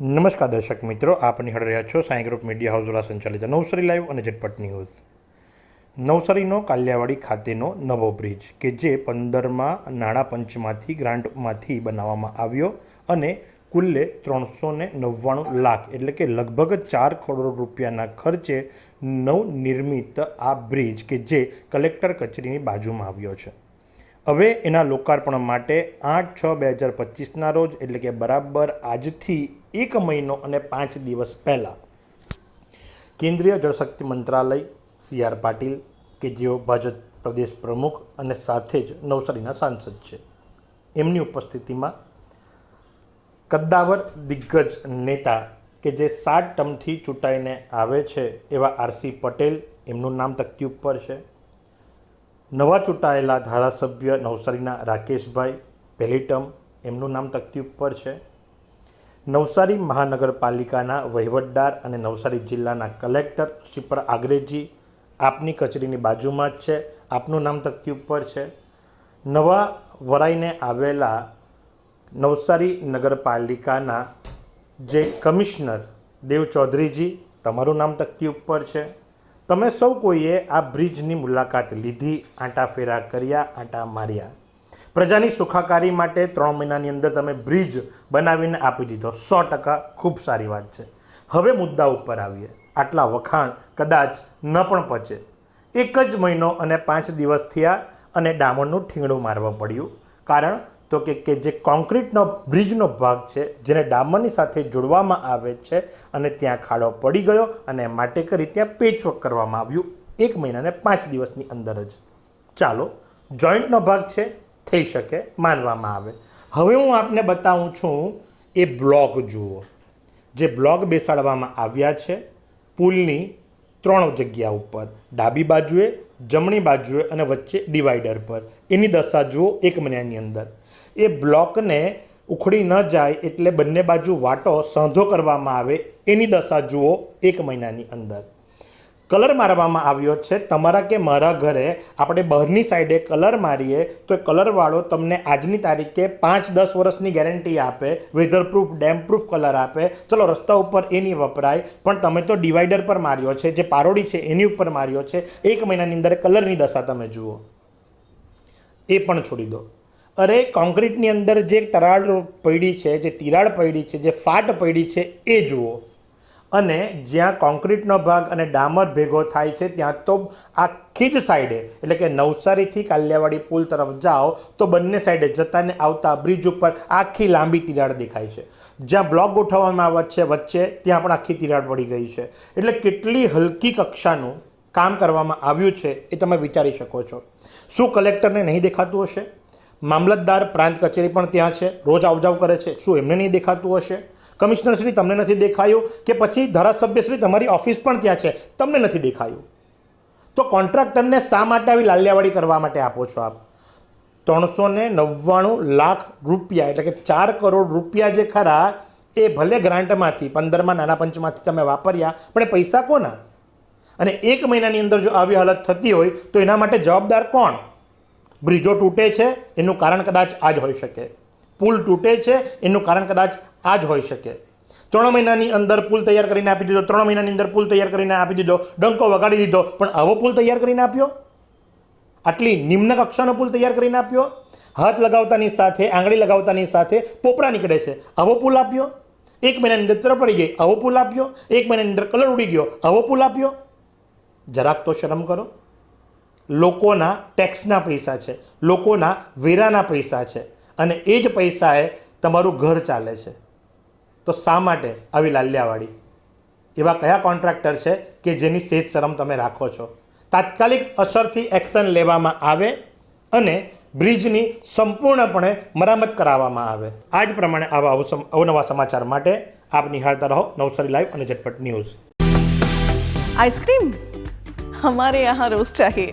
નમસ્કાર દર્શક મિત્રો, આપ નિહાળ રહ્યા છો સાંઈ ગ્રુપ મીડિયા હાઉસ દ્વારા સંચાલિત નવસારી લાઈવ અને ઝટપટ ન્યૂઝ. નવસારીનો કાલિયાવાડી ખાતેનો નવો બ્રિજ કે જે પંદરમાં નાણાં પંચમાંથી ગ્રાન્ટમાંથી બનાવવામાં આવ્યો અને કુલ્લે ત્રણસો ને નવ્વાણું લાખ એટલે કે લગભગ ચાર કરોડ રૂપિયાના ખર્ચે નવનિર્મિત આ બ્રિજ કે જે કલેક્ટર કચેરીની બાજુમાં આવ્યો છે. હવે એના લોકાર્પણ માટે આઠ છ બે હજાર પચીસના રોજ એટલે કે બરાબર આજથી એક મહિનો અને પાંચ દિવસ પહેલાં કેન્દ્રીય જળશક્તિ મંત્રાલય, સી આર પાટીલ, કે જેઓ ભાજપ પ્રદેશ પ્રમુખ અને સાથે જ નવસારીના સાંસદ છે. એમની ઉપસ્થિતિમાં કદ્દાવર દિગ્ગજ નેતા, કે જે સાત ટર્મથી ચૂંટાઈને આવે છે એવા આરસી પટેલ, એમનું નામ તકતી ઉપર છે. નવા ચૂંટાયેલા ધારાસભ્ય નવસારીના રાકેશભાઈ પહેલી ટર્મ એમનું નામ તકતી ઉપર છે. નવસારી મહાનગરપાલિકાના વહીવટદાર અને નવસારી જિલ્લાના કલેક્ટર શ્રી આગરેજી આપની કચેરીની બાજુમાં જ છે. આપનું નામ તકતી ઉપર છે. નવા વરાઈને આવેલા નવસારી નગરપાલિકાના જે કમિશનર દેવ ચૌધરીજી, તમારું નામ તકતી ઉપર છે. તમે સૌ કોઈએ આ બ્રિજની મુલાકાત લીધી, આંટા ફેરા કર્યા, આંટા માર્યા. પ્રજાની સુખાકારી માટે ત્રણ મહિનાની અંદર તમે બ્રિજ બનાવીને આપી દીધો. સો ટકા ખૂબ સારી વાત છે. હવે મુદ્દા ઉપર આવીએ. આટલા વખાણ કદાચ ન પણ પચે. એક જ મહિનો અને પાંચ દિવસ થયા અને ડામરનું ઠીંગણું મારવા પડ્યું. કારણ તો કે કે જે કોન્ક્રીટનો બ્રિજનો ભાગ છે, જેને ડામરની સાથે જોડવામાં આવે છે અને ત્યાં ખાડો પડી ગયો અને માટે કરી ત્યાં પેચવર્ક કરવામાં આવ્યું. એક મહિનાને પાંચ દિવસની અંદર જ. ચાલો, જોઈન્ટનો ભાગ છે. થઈ શકે, માનવામાં આવે. હવે હું આપને બતાવું છું, એ બ્લોક જુઓ. જે બ્લોક બેસાડવામાં આવ્યા છે, પુલની ત્રણ જગ્યા ઉપર. ડાબી બાજુએ, જમણી બાજુએ અને વચ્ચે ડિવાઈડર પર. એની દશા જુઓ, એક મહિનાની અંદર. એ બ્લોકને ઉખડી ન જાય એટલે બંને બાજુ વાટો સાંધો કરવામાં આવે. એની દશા જુઓ, એક મહિનાની અંદર. કલર મારવામાં આવ્યો છે. તમારા કે મારા ઘરે આપણે બહારની સાઈડે કલર મારીએ તો એ કલરવાળો તમને આજની તારીખે પાંચ દસ વર્ષની ગેરંટી આપે. વેધરપ્રૂફ, ડેમપ્રૂફ કલર આપે. ચલો, રસ્તા ઉપર એ નહીં વપરાય. પણ તમે તો ડિવાઈડર પર માર્યો છે. જે પારોડી છે એની ઉપર માર્યો છે. એક મહિનાની અંદર કલરની દશા તમે જુઓ. એ પણ છોડી દો. અરે કોન્ક્રીટની અંદર જે તરાળ પડી છે, જે તિરાડ પડી છે, જે ફાટ પડી છે, એ જુઓ. અને જ્યાં કોન્ક્રીટનો ભાગ અને ડામર ભેગો થાય છે, ત્યાં તો આખી જ સાઈડે એટલે કે નવસારીથી કાલિયાવાડી પુલ તરફ જાઓ, તો બંને સાઈડે જતાને આવતા બ્રિજ ઉપર આખી લાંબી તિરાડ દેખાય છે. જ્યાં બ્લોક ગોઠવવામાં આવે, છે, વચ્ચે, ત્યાં પણ આખી તિરાડ પડી ગઈ છે. એટલે કેટલી હલકી કક્ષાનું કામ કરવામાં આવ્યું છે એ તમે વિચારી શકો છો. શું કલેક્ટરને નહીં દેખાતું હશે? મામલતદાર પ્રાંત કચેરી પણ ત્યાં છે, રોજ આવજાવ કરે છે. શું એમને નહીં દેખાતું હશે? કમિશનરશ્રી તમને નથી દેખાયું કે પછી ધારાસભ્યશ્રી તમારી ઓફિસ પણ ત્યાં છે? તમને નથી દેખાયું. તો કોન્ટ્રાક્ટરને શા માટે આવી લાલ્યાવાડી કરવા માટે આપો છો આપ? ત્રણસો ને નવ્વાણું લાખ રૂપિયા, એટલે કે ચાર કરોડ રૂપિયા જે ખરા, એ ભલે ગ્રાન્ટમાંથી, પંદરમાં, નાના પંચમાંથી તમે વાપર્યા, પણ એ પૈસા કોના? અને એક મહિનાની અંદર જો આવી હાલત થતી હોય, તો એના માટે જવાબદાર કોણ? બ્રિજો તૂટે છે, એનું કારણ કદાચ આ જ હોઈ શકે. પુલ તૂટે છે, એનું કારણ કદાચ આ જ હોઈ શકે. ત્રણ મહિનાની અંદર પુલ તૈયાર કરીને આપી દીધો, ત્રણ મહિનાની અંદર પુલ તૈયાર કરીને આપી દીધો, ડંકો વગાડી દીધો, પણ આવો પુલ તૈયાર કરીને આપ્યો? આટલી નિમ્ન કક્ષાનો પુલ તૈયાર કરીને આપ્યો? હાથ લગાવતાની સાથે, આંગળી લગાવતાની સાથે પોપડા નીકળે છે. આવો પુલ આપ્યો? એક મહિનાની અંદર તર પડી ગઈ, આવો પુલ આપ્યો? એક મહિનાની અંદર કલર ઉડી ગયો, આવો પુલ આપ્યો? જરાક તો શરમ કરો. લોકોના ટેક્સના પૈસા છે, લોકોના વેરાના પૈસા છે. અને એ જ પૈસાએ તમારું ઘર ચાલે છે. તો શા માટે આવી લાલ્યાવાળી એવા કયા કોન્ટ્રાક્ટર છે કે જેની સેજ શરમ તમે રાખો છો? તાત્કાલિક અસરથી એક્શન લેવામાં આવે અને બ્રિજની સંપૂર્ણપણે મરામત કરાવવામાં આવે. આ જ પ્રમાણે આવા અવનવા સમાચાર માટે આપ નિહાળતા રહો નવસારી લાઈવ અને ઝટપટ ન્યૂઝ. આઈસ્ક્રીમ? અમારે યહાં રોજ ચાહીએ.